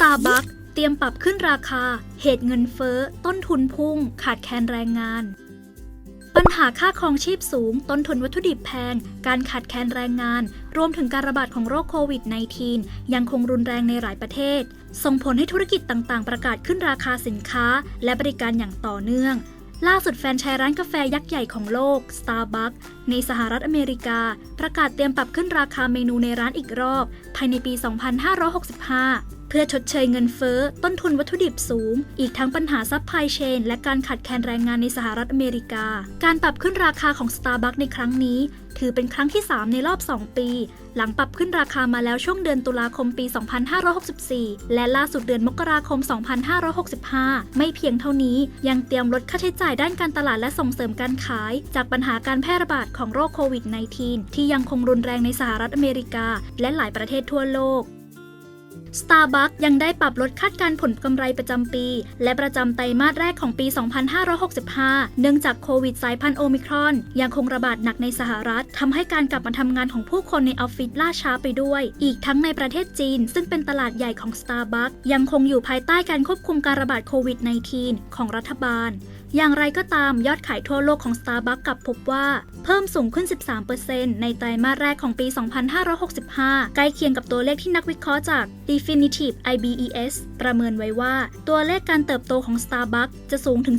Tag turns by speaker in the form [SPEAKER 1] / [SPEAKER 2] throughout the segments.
[SPEAKER 1] Starbucks เตรียมปรับขึ้นราคา เหตุเงินเฟ้อ ต้นทุนพุ่ง ขาดแคลนแรงงาน ปัญหาค่าครองชีพสูง ต้นทุนวัตถุดิบแพง การขาดแคลนแรงงาน รวมถึงการระบาดของโรคโควิด -19 ยังคงรุนแรงในหลายประเทศ ส่งผลให้ธุรกิจต่างๆ ประกาศขึ้นราคาสินค้า และบริการอย่างต่อเนื่องล่าสุดแฟนชายร้านกาแฟยักษ์ใหญ่ของโลก Starbucks ในสหรัฐอเมริกา ประกาศเตรียมปรับขึ้นราคาเมนูในร้านอีกรอบ ภายในปี 2565 เพื่อชดเชยเงินเฟ้อ ต้นทุนวัตถุดิบสูง อีกทั้งปัญหาซัพพลายเชน และการขาดแคลนแรงงานในสหรัฐอเมริกา การปรับขึ้นราคาของ Starbucks ในครั้งนี้ ถือเป็นครั้งที่ 3 ในรอบ 2 ปี หลังปรับขึ้นราคามาแล้วช่วงเดือนตุลาคมปี 2564 และล่าสุดเดือนมกราคม 2565 ไม่เพียงเท่านี้ยังเตรียมลดค่าใช้จ่ายด้านการตลาดและส่งเสริมการขาย จากปัญหาการแพร่ระบาดของโรคโควิด -19 ที่ยังคงรุนแรงในสหรัฐอเมริกา และหลายประเทศทั่วโลก Starbucks ยังได้ปรับลดคาดการผลกำไรประจำปี และประจำไตรมาสแรกของปี 2565 เนื่องจากโควิดสายพันธุ์โอมิครอน ยังคงระบาดหนักในสหรัฐทำให้การกลับมาทำงานของผู้คนในออฟฟิศล่าช้าไปด้วย อีกทั้งในประเทศจีน ซึ่งเป็นตลาดใหญ่ของ Starbucks ยังคงอยู่ภายใต้การควบคุมการระบาดโควิด -19 ของรัฐบาล อย่างไรก็ตามยอดขายทั่วโลกของ Starbucks กลับพบว่า เพิ่มสูงขึ้น 13%ในไตรมาสแรกของปี 2565 ใกล้เคียงกับตัวเลขที่นักวิเคราะห์จาก Definitive IBES ประเมินไว้ว่า ตัวเลขการเติบโตของ Starbucks จะสูงถึง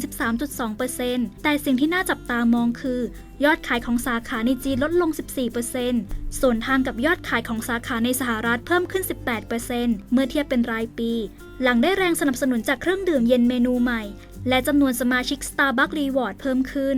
[SPEAKER 1] 13.2%แต่สิ่งที่น่าจับตามองคือ ยอดขายของสาขาในจีนลดลง 14%ส่วนทางกับยอดขายของสาขาในสหรัฐเพิ่มขึ้น 18%เมื่อเทียบเป็นรายปี หลังได้แรงสนับสนุนจากเครื่องดื่มเย็นเมนูใหม่ และจำนวนสมาชิก Starbucks Reward เพิ่มขึ้น